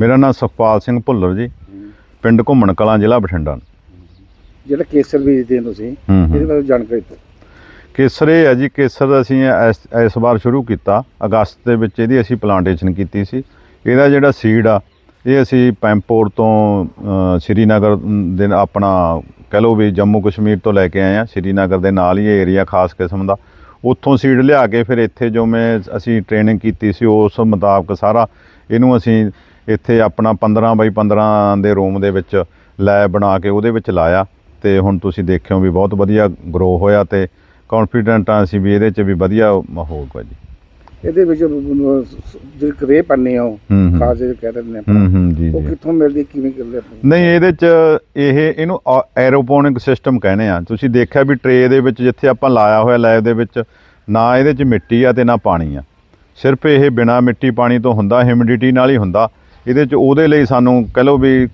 ਮੇਰਾ ਨਾਮ ਸੁਖਪਾਲ ਸਿੰਘ ਭੁੱਲਰ ਜੀ। ਪਿੰਡ ਘੁੰਮਣ ਕਲਾਂ ਜ਼ਿਲ੍ਹਾ ਬਠਿੰਡਾ। ਜਿਹੜਾ ਕੇਸਰ ਬੀਜਦੇ ਹੋ ਤੁਸੀਂ ਹੂੰ ਹੂੰ। ਇਹਦੇ ਬਾਰੇ ਜਾਣਕਾਰੀ ਦਿਓ। ਕੇਸਰ ਇਹ ਹੈ ਜੀ ਕੇਸਰ ਅਸੀਂ ਇਸ ਇਸ ਵਾਰ ਸ਼ੁਰੂ ਕੀਤਾ। ਅਗਸਤ ਦੇ ਵਿੱਚ ਇਹਦੀ ਅਸੀਂ ਪਲਾਂਟੇਸ਼ਨ ਕੀਤੀ ਸੀ। ਇਹਦਾ ਜਿਹੜਾ ਸੀਡ ਆ ਇਹ ਅਸੀਂ ਪੈਂਪੋਰ ਤੋਂ ਅ, ਸ਼੍ਰੀਨਗਰ ਦੇ ਨਾਲ ਆਪਣਾ ਕਹ ਲਓ ਵੀ ਜੰਮੂ ਕਸ਼ਮੀਰ ਤੋਂ ਲੈ ਕੇ ਆਏ ਆ ਸ਼੍ਰੀਨਗਰ ਦੇ ਨਾਲ ਹੀ ਇਹ ਏਰੀਆ ਖਾਸ ਕਿਸਮ ਦਾ। ਉੱਥੋਂ ਸੀਡ ਲਿਆ ਕੇ ਫਿਰ ਇੱਥੇ ਜੋ ਮੈਂ ਅਸੀਂ ਟ੍ਰੇਨਿੰਗ ਕੀਤੀ ਸੀ ਉਸ ਮੁਤਾਬਕ ਸਾਰਾ ਇਹਨੂੰ ਅਸੀਂ ਇੱਥੇ ਆਪਣਾ 15 ਬਾਈ 15 ਦੇ ਰੂਮ ਦੇ ਵਿੱਚ ਲੈਬ ਬਣਾ ਕੇ ਉਹਦੇ ਵਿੱਚ ਲਾਇਆ ਤੇ ਹੁਣ ਤੁਸੀਂ ਦੇਖਿਓ ਵੀ ਬਹੁਤ ਵਧੀਆ ਗਰੋ ਹੋਇਆ ਤੇ ਕੌਨਫੀਡੈਂਟ ਆ ਅਸੀਂ ਵੀ ਇਹਦੇ 'ਚ ਵੀ ਵਧੀਆ ਹੋਊਗਾ ਜੀ। ਇਹਦੇ ਵਿੱਚ ਜਿਹੜੀ ਕਰੇ ਪੰਨੇ ਹੂੰ। ਖਾਸ ਜਿਹੜੇ ਕਹਿ ਦਿੰਦੇ ਜੀ ਉਹ ਕਿੱਥੋਂ ਮਿਲਦੀ ਕਿਵੇਂ ਕਰਦੇ ਨਹੀਂ ਇਹਦੇ 'ਚ ਇਹ ਇਹਨੂੰ ਐਰੋਪੋਨਿਕ ਸਿਸਟਮ ਕਹਿੰਦੇ ਆ ਤੁਸੀਂ ਦੇਖਿਆ ਵੀ ਟਰੇ ਦੇ ਵਿੱਚ ਜਿੱਥੇ ਆਪਾਂ ਲਾਇਆ ਹੋਇਆ ਲੈਬ ਦੇ ਵਿੱਚ ਨਾ ਇਹਦੇ 'ਚ ਮਿੱਟੀ ਆ ਤੇ ਨਾ ਪਾਣੀ ਆ। ਸਿਰਫ ਇਹ ਬਿਨਾ ਮਿੱਟੀ ਪਾਣੀ ਤੋਂ ਹੁੰਦਾ ਹਿਊਮਿਡਿਟੀ ਨਾਲ ਹੀ ਹੁੰਦਾ। ਇਹਦੇ 'ਚ ਉਹਦੇ ਲਈ ਸਾਨੂੰ ਕਹ ਲਓ ਵੀ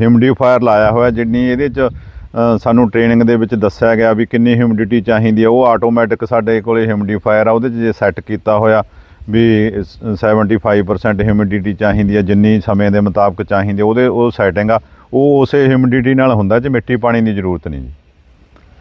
ਹਿਊਮਿਡੀਫਾਇਰ ਲਾਇਆ ਹੋਇਆ ਜਿੰਨੀ ਇਹਦੇ 'ਚ ਸਾਨੂੰ ਟ੍ਰੇਨਿੰਗ ਦੇ ਵਿੱਚ ਦੱਸਿਆ ਗਿਆ ਵੀ ਕਿੰਨੀ ਹਿਊਮਿਡਿਟੀ ਚਾਹੀਦੀ ਹੈ। ਉਹ ਆਟੋਮੈਟਿਕ ਸਾਡੇ ਕੋਲੇ ਹਿਊਮਿਡੀਫਾਇਰ ਆ, ਉਹਦੇ 'ਚ ਜੇ ਸੈੱਟ ਕੀਤਾ ਹੋਇਆ ਵੀ ਸ- 75% ਹਿਊਮਿਡਿਟੀ ਚਾਹੀਦੀ ਹੈ, ਜਿੰਨੀ ਸਮੇਂ ਦੇ ਮੁਤਾਬਕ ਚਾਹੀਦੀ ਉਹਦੇ, ਉਹ ਸੈਟਿੰਗ ਆ। ਉਹ ਉਸੇ ਹਿਊਮਿਡਿਟੀ ਨਾਲ ਹੁੰਦਾ, ਜੇ ਮਿੱਟੀ ਪਾਣੀ ਦੀ ਜ਼ਰੂਰਤ ਨਹੀਂ ਜੀ।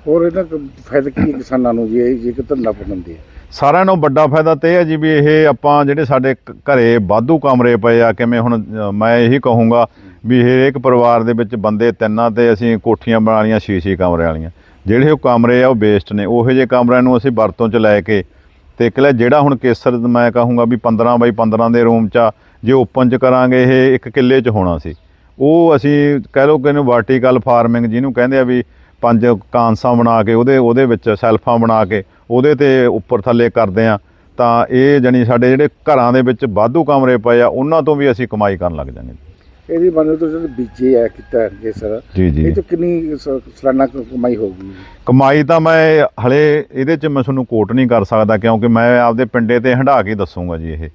ਹੋਰ ਇਹਦਾ ਕ- ਫਾਇਦਾ ਕੀ ਹੈ ਕਿਸਾਨਾਂ ਨੂੰ ਜੀ? ਜੇ ਕਿ ਧੰਦਾ ਬਣਦੀ ਸਾਰਿਆਂ ਨਾਲੋਂ ਵੱਡਾ ਫਾਇਦਾ ਤੇ ਇਹ ਹੈ ਜੀ ਵੀ ਇਹ ਆਪਾਂ ਜਿਹੜੇ ਸਾਡੇ ਕ- ਘਰੇ ਵਾਧੂ ਕਮਰੇ ਪਏ ਆ ਕਿਵੇਂ ਹੁਣ ਅ, ਮੈਂ ਇਹੀ ਕਹੂੰਗਾ ਵੀ ਹਰੇਕ ਪਰਿਵਾਰ ਦੇ ਵਿੱਚ ਬੰਦੇ ਤਿੰਨਾਂ ਤੇ ਅਸੀਂ ਕੋਠੀਆਂ ਬਣਾ ਲਈਆਂ ਛੇ ਛੇ ਕਮਰੇ ਵਾਲੀਆਂ। ਜਿਹੜੇ ਉਹ ਕਮਰੇ ਆ ਉਹ ਵੇਸਟ ਨੇ। ਉਹੋ ਜਿਹੇ ਕਮਰਿਆਂ ਨੂੰ ਅਸੀਂ ਵਰਤੋਂ 'ਚ ਲੈ ਕੇ ਤੇ ਇੱਕ ਜਿਹੜਾ ਹੁਣ ਕੇਸਰ ਮੈਂ ਕਹੂੰਗਾ ਵੀ 15 ਬਾਈ 15 ਦੇ ਰੂਮ 'ਚ ਆ, ਜੇ ਓਪਨ 'ਚ ਕਰਾਂਗੇ ਇਹ ਇੱਕ ਕਿੱਲੇ 'ਚ ਹੋਣਾ ਸੀ। ਉਹ ਅਸੀਂ ਕਹਿ ਲਓ ਕਿ ਇਹਨੂੰ ਵਰਟੀਕਲ ਫਾਰਮਿੰਗ ਜਿਹਨੂੰ ਕਹਿੰਦੇ ਆ ਵੀ ਪੰਜ ਕਾਂਸਾਂ ਬਣਾ ਕੇ ਉਹਦੇ ਉਹਦੇ ਵਿੱਚ ਸੈਲਫਾਂ ਬਣਾ ਕੇ ਉਹਦੇ ਤੇ ਉੱਪਰ ਥੱਲੇ ਕਰਦੇ ਆ। ਤਾਂ ਇਹ ਜਣੀ ਸਾਡੇ ਜਿਹੜੇ ਘਰਾਂ ਦੇ ਵਿੱਚ ਵਾਧੂ ਕਮਰੇ ਪਏ ਆ ਉਹਨਾਂ ਤੋਂ ਵੀ ਅਸੀਂ ਕਮਾਈ ਕਰਨ ਲੱਗ ਜਾਂਗੇ ਇਹਦੀ ਬੰਦੇ ਤੋਂ ਜਿਹੜੇ ਬੀਜੇ ਹੈ ਕੀਤਾ ਜੀ ਜੀ। ਇਹ ਤੋਂ ਕਿੰਨੀ ਸਾਲਾਨਾ ਕਮਾਈ ਹੋਊਗੀ? ਕਮਾਈ ਤਾਂ ਮੈਂ ਹਲੇ ਇਹਦੇ 'ਚ ਮੈਂ ਤੁਹਾਨੂੰ ਕੋਟ ਨਹੀਂ ਕਰ ਸਕਦਾ ਕਿਉਂਕਿ ਮੈਂ ਆਪਦੇ ਪਿੰਡੇ ਤੇ ਹੰਢਾ ਕੇ ਦੱਸੂਗਾ ਜੀ ਇਹ।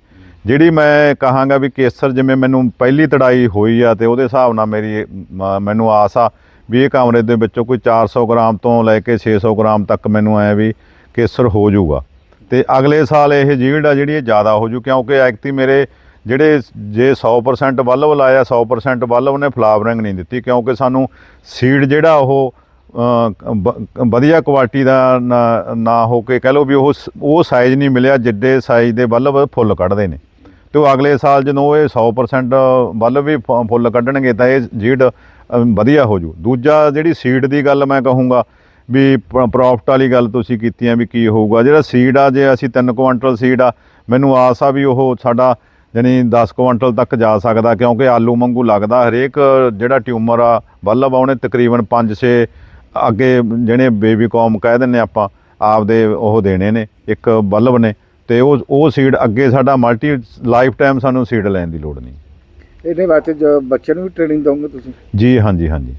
ਜਿਹੜੀ ਮੈਂ ਕਹਾਂਗਾ ਵੀ ਕੇਸਰ ਜਿਵੇਂ ਮੈਨੂੰ ਪਹਿਲੀ ਤੜਾਈ ਹੋਈ ਆ ਤੇ ਉਹਦੇ ਹਿਸਾਬ ਨਾਲ ਮੇਰੀ ਮੈਨੂੰ ਆਸ ਆ ਵੀ ਇਹ ਕਮਰੇ ਦੇ ਵਿੱਚੋਂ ਕੋਈ 400 ਗ੍ਰਾਮ ਤੋਂ ਲੈ ਕੇ 600 ਗ੍ਰਾਮ ਤੱਕ ਮੈਨੂੰ ਐ ਵੀ ਕੇਸਰ ਹੋ ਜਾਊਗਾ। ਤੇ ਅਗਲੇ ਸਾਲ ਇਹ ਜੀਲਡ ਆ ਜਿਹੜੀ ਇਹ ਜ਼ਿਆਦਾ ਹੋ ਜੂ, ਕਿਉਂਕਿ ਐਕਤੀ ਮੇਰੇ ਜਿਹੜੇ ਜੇ 100% ਬੱਲਬ ਲਾਇਆ 100% ਬੱਲਬ ਨੇ ਫਲਾਵਰਿੰਗ ਨਹੀਂ ਦਿੱਤੀ, ਕਿਉਂਕਿ ਸਾਨੂੰ ਸੀਡ ਜਿਹੜਾ ਉਹ ਬ- ਵਧੀਆ ਕੁਆਲਿਟੀ ਦਾ ਨਾ- ਹੋ ਕੇ ਕਹਿ ਲਓ ਵੀ ਉਹ ਸ- ਉਹ ਸਾਈਜ਼ ਨਹੀਂ ਮਿਲਿਆ, ਜਿੱਡੇ ਸਾਈਜ਼ ਦੇ ਬੱਲਬ ਫੁੱਲ ਕੱਢਦੇ ਨੇ। ਤੇ ਉਹ ਅਗਲੇ ਸਾਲ ਜਦੋਂ ਇਹ 100% ਬੱਲਬ ਵੀ ਫੁੱਲ ਕੱਢਣਗੇ ਤਾਂ ਇਹ ਜੀਡ ਵਧੀਆ ਹੋ ਜੂ। ਦੂਜਾ ਜਿਹੜੀ ਸੀਡ ਦੀ ਗੱਲ ਮੈਂ ਕਹੂੰਗਾ ਵੀ ਪ੍ਰੋਫਿਟ ਵਾਲੀ ਗੱਲ ਤੁਸੀਂ ਕੀਤੀ ਕੀਤੀਆਂ ਵੀ ਕੀ ਹੋਊਗਾ। ਜਿਹੜਾ ਸੀਡ ਆ, ਜੇ ਅਸੀਂ 3 ਕੁਇੰਟਲ ਸੀਡ ਆ, ਮੈਨੂੰ ਆਸ ਆ ਵੀ ਉਹ ਸਾਡਾ ਯਾਨੀ 10 ਕੁਇੰਟਲ ਤੱਕ ਜਾ ਸਕਦਾ, ਕਿਉਂਕਿ ਆਲੂ ਵਾਂਗੂ ਲੱਗਦਾ ਹਰੇਕ ਜਿਹੜਾ ਟਿਊਮਰ ਆ ਬੱਲਬ ਆ ਉਹਨੇ ਤਕਰੀਬਨ 5-6 ਅੱਗੇ ਜਿਹੜੇ ਬੇਬੀ ਕੌਮ ਕਹਿ ਦਿੰਨੇ ਆਪਾਂ, ਆਪਦੇ ਉਹ ਦੇਣੇ ਨੇ, ਇੱਕ ਬੱਲਬ ਨੇ, ਤੇ ਉਹ ਉਹ ਸੀਡ ਅੱਗੇ ਸਾਡਾ ਮਲਟੀ ਲਾਈਫ ਟਾਈਮ ਸਾਨੂੰ ਸੀਡ ਲੈਣ ਦੀ ਲੋੜ ਨਹੀਂ। ਇਹਦੇ ਵਾਸਤੇ ਜੋ ਬੱਚਿਆਂ ਨੂੰ ਵੀ ਟ੍ਰੇਨਿੰਗ ਦਓਗੇ ਤੁਸੀਂ? ਜੀ ਹਾਂਜੀ ਹਾਂਜੀ।